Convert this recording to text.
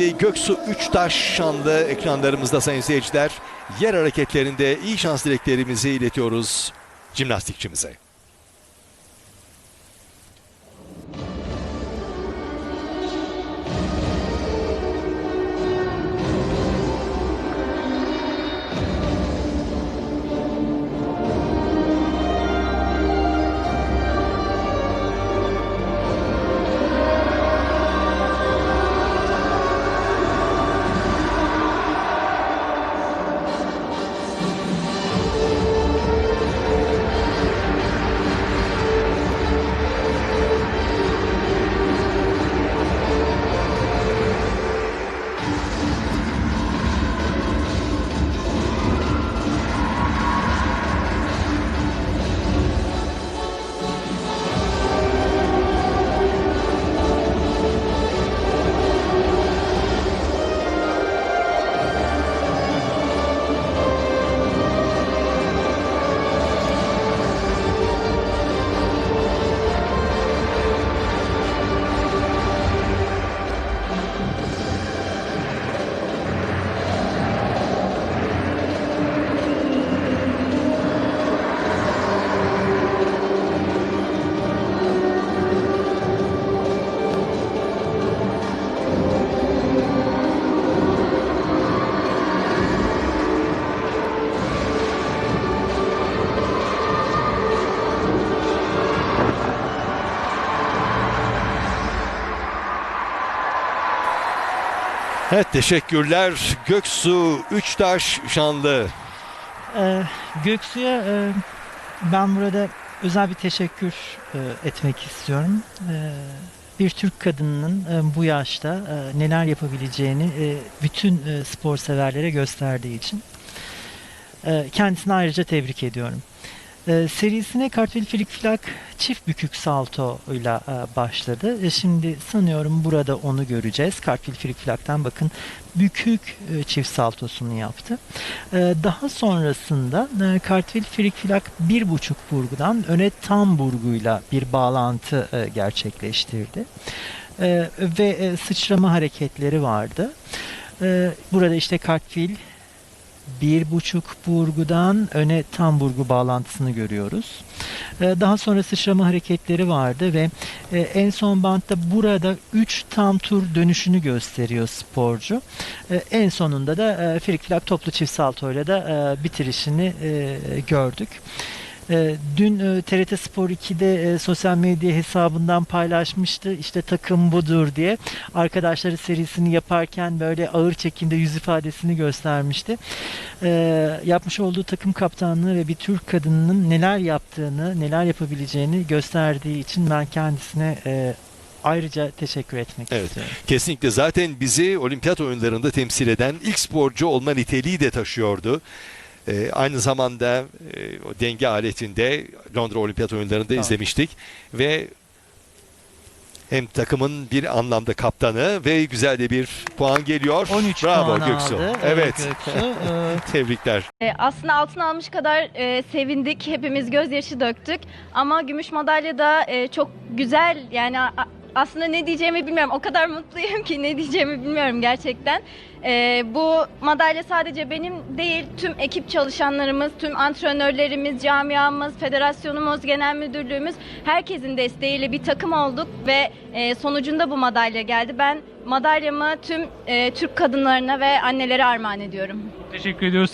Şimdi Göksu Üçtaş şanlı ekranlarımızda sayın seyirciler. Yer hareketlerinde iyi şans dileklerimizi iletiyoruz jimnastikçimize. Evet teşekkürler Göksu Üçtaş şanlı. Ee, Göksu'ya e, ben burada özel bir teşekkür e, etmek istiyorum. Ee, bir Türk kadınının e, bu yaşta e, neler yapabileceğini e, bütün e, spor severlere gösterdiği için. E, kendisini ayrıca tebrik ediyorum. E, serisine kartvil filik flak çift bükük salto ile e, başladı. E, şimdi sanıyorum burada onu göreceğiz. Kartvil filik flaktan bakın bükük e, çift saltosunu yaptı. Daha sonrasında e, kartvil filik flak bir buçuk burgudan öne tam burguyla bir bağlantı gerçekleştirdi. Ve sıçrama hareketleri vardı. Burada işte kartvil bir buçuk burgudan öne tam burgu bağlantısını görüyoruz. Ee, Daha sonra sıçrama hareketleri vardı ve e, en son bantta burada 3 tam tur dönüşünü gösteriyor sporcu. E, En sonunda da e, frik flak toplu çift saltoyla da e, bitirişini gördük. E, Dün e, TRT Spor 2'de e, sosyal medya hesabından paylaşmıştı. İşte takım budur diye. Arkadaşları serisini yaparken böyle ağır çekimde yüz ifadesini göstermişti. E, yapmış olduğu takım kaptanlığı ve bir Türk kadınının neler yaptığını, neler yapabileceğini gösterdiği için ben kendisine e, ayrıca teşekkür etmek Evet. istiyorum. Kesinlikle zaten bizi olimpiyat oyunlarında temsil eden ilk sporcu olma niteliği de taşıyordu. Ee, aynı zamanda e, o denge aletinde Londra Olimpiyat Oyunları'nda Tamam. izlemiştik ve hem takımın bir anlamda kaptanı ve güzel de bir puan geliyor. 13 Bravo puan Göksu. aldı. Evet. Göksu. E, Tebrikler. E, Aslında altın almış kadar e, sevindik. Hepimiz gözyaşı döktük. Ama gümüş madalya da e, çok güzel. Yani a- aslında ne diyeceğimi bilmiyorum. O kadar mutluyum ki ne diyeceğimi bilmiyorum gerçekten. E, bu madalya sadece benim değil, tüm ekip çalışanlarımız, tüm antrenörlerimiz, camiamız, federasyonumuz, genel müdürlüğümüz herkesin desteğiyle bir takım olduk ve e, sonucunda bu madalya geldi. Ben madalyamı tüm e, Türk kadınlarına ve annelere armağan ediyorum. Teşekkür ediyoruz.